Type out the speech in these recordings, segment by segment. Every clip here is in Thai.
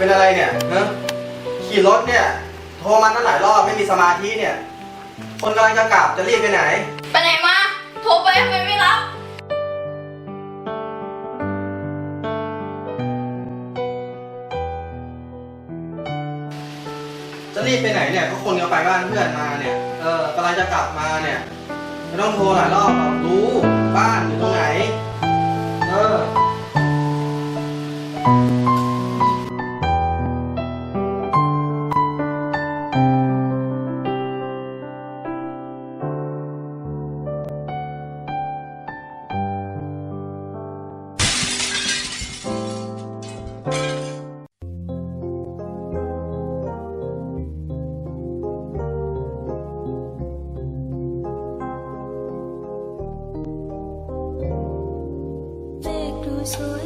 เป็นอะไรเนี่ยฮะขี่รถเนี่ย โทรมาตั้งหลายรอบไม่มีสมาธิเนี่ย คนกำลังจะกลับจะรีบไปไหน ไปไหนมา โทรไปทำไมไม่รับ จะรีบไปไหนเนี่ยก็คนกำลังไปบ้านเพื่อนมาเนี่ย เออกำลังจะกลับมาเนี่ย ไม่ต้องโทรหลายรอบหรอกรู้บ้าน sorry.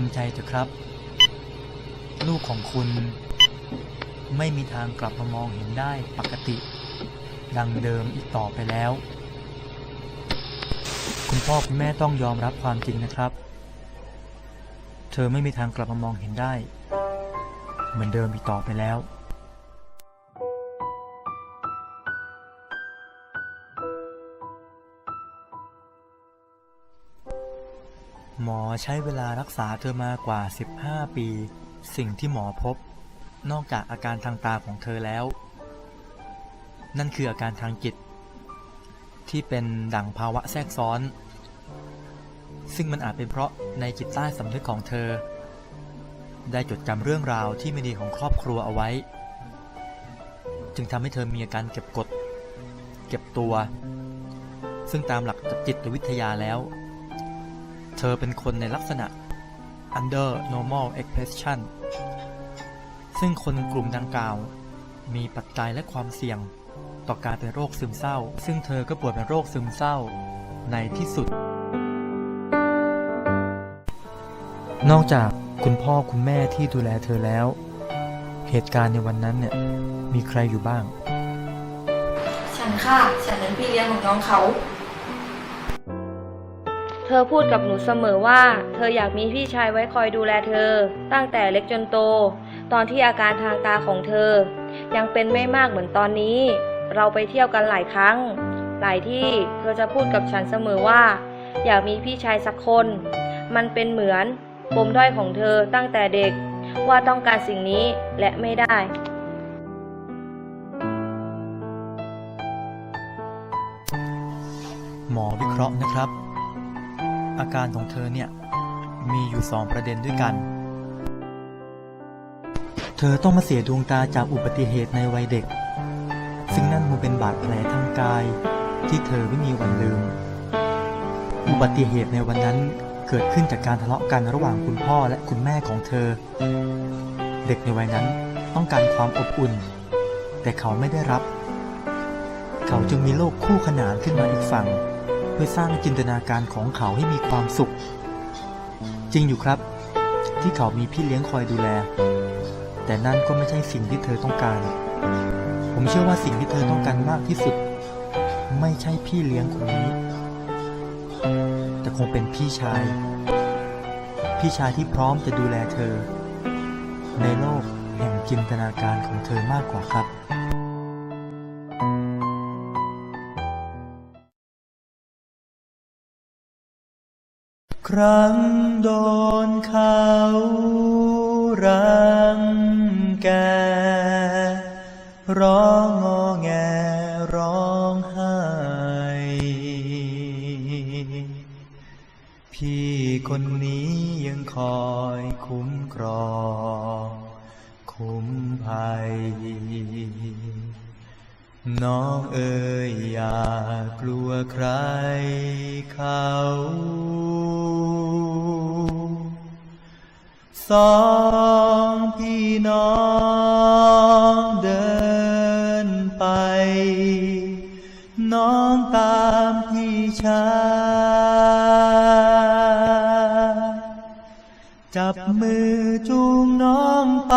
ทำใจเถอะครับ ลูกของคุณ ไม่มีทางกลับมามองเห็นได้ปกติ ดังเดิมอีกต่อไปแล้ว คุณพ่อคุณแม่ต้องยอมรับความจริงนะครับ เธอไม่มีทางกลับมามองเห็นได้ เหมือนเดิมอีกต่อไปแล้ว ใช้เวลารักษาเธอมากว่า 15 ปี สิ่งที่หมอพบ นอกจากอาการทางตาของเธอแล้ว นั่นคืออาการทางจิต ที่เป็นดั่งภาวะแทรกซ้อน ซึ่งมันอาจเป็นเพราะในจิตใต้สำนึกของเธอ ได้จดจำเรื่องราวที่ไม่ดีของครอบครัวเอาไว้ จึงทำให้เธอมีอาการเก็บกด เก็บตัว ซึ่งตามหลักจิตวิทยาแล้ว เธอเป็นคนในลักษณะ under normal expression ซึ่งคนกลุ่มดังกล่าว มีปัจจัยและความเสี่ยง ต่อการเป็นโรคซึมเศร้า ซึ่งเธอก็ป่วยเป็นโรคซึมเศร้าในที่สุด นอกจากคุณพ่อคุณแม่ที่ดูแลเธอแล้ว เหตุการณ์ในวันนั้นเนี่ยมีใครอยู่บ้าง ฉันค่ะ ฉันเป็นพี่เลี้ยงของน้องเขา เธอพูดกับหนูเสมอว่า เธออยากมีพี่ชายไว้คอยดูแลเธอ ตั้งแต่เล็กจนโต ตอนที่อาการทางตาของเธอ ยังเป็นไม่มากเหมือนตอนนี้ เราไปเที่ยวกันหลายครั้ง หลายที่เธอจะพูดกับฉันเสมอว่า อยากมีพี่ชายสักคน มันเป็นเหมือนปมด้อยของเธอตั้งแต่เด็กว่าต้องการสิ่งนี้และไม่ได้หมอวิเคราะห์นะครับ อาการของเธอเนี่ย มีอยู่สองประเด็นด้วยกัน เธอต้องมาเสียดวงตาจากอุบัติเหตุในวัยเด็ก ซึ่งนั่นมันเป็นบาดแผลทางกายที่เธอไม่มีวันลืม อุบัติเหตุในวันนั้นเกิดขึ้นจากการทะเลาะกันระหว่างคุณพ่อและคุณแม่ของเธอ เด็กในวัยนั้นต้องการความอบอุ่น แต่เขาไม่ได้รับ เขาจึงมีโลกคู่ขนานขึ้นมาอีกฝั่ง เพื่อสร้างจินตนาการของเขาให้มีความสุข จริงอยู่ครับ ที่เขามีพี่เลี้ยงคอยดูแล แต่นั่นก็ไม่ใช่สิ่งที่เธอต้องการ ผมเชื่อว่าสิ่งที่เธอต้องการมากที่สุด ไม่ใช่พี่เลี้ยงคนนี้ แต่คงเป็นพี่ชาย พี่ชายที่พร้อมจะดูแลเธอ ในโลกแห่งจินตนาการของเธอมากกว่าครับ ครั้งโดนเขารังแก ร้องงอแงร้องไห้ พี่คนนี้ยังคอยคุ้มครอง คุ้มภัย น้องเอ๋ยอย่ากลัวใครเขาสองพี่น้องเดินไป น้องตามพี่ชายจับมือจูงน้องไป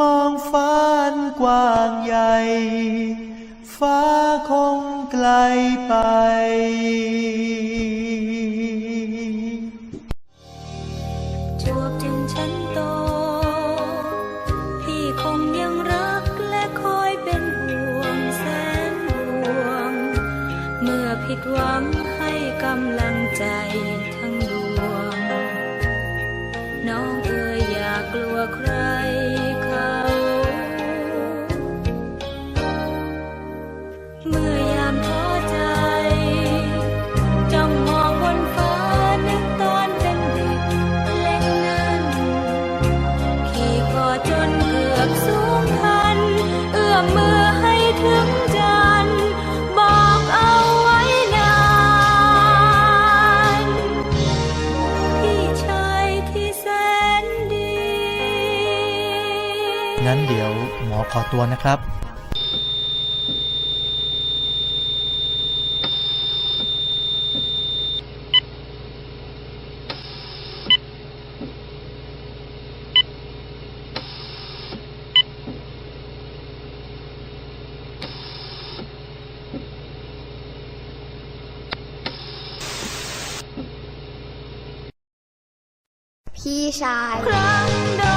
มองฟ้านกว้างใหญ่ ฟ้าคงไกลไป อขอตัวนะครับพี่ชาย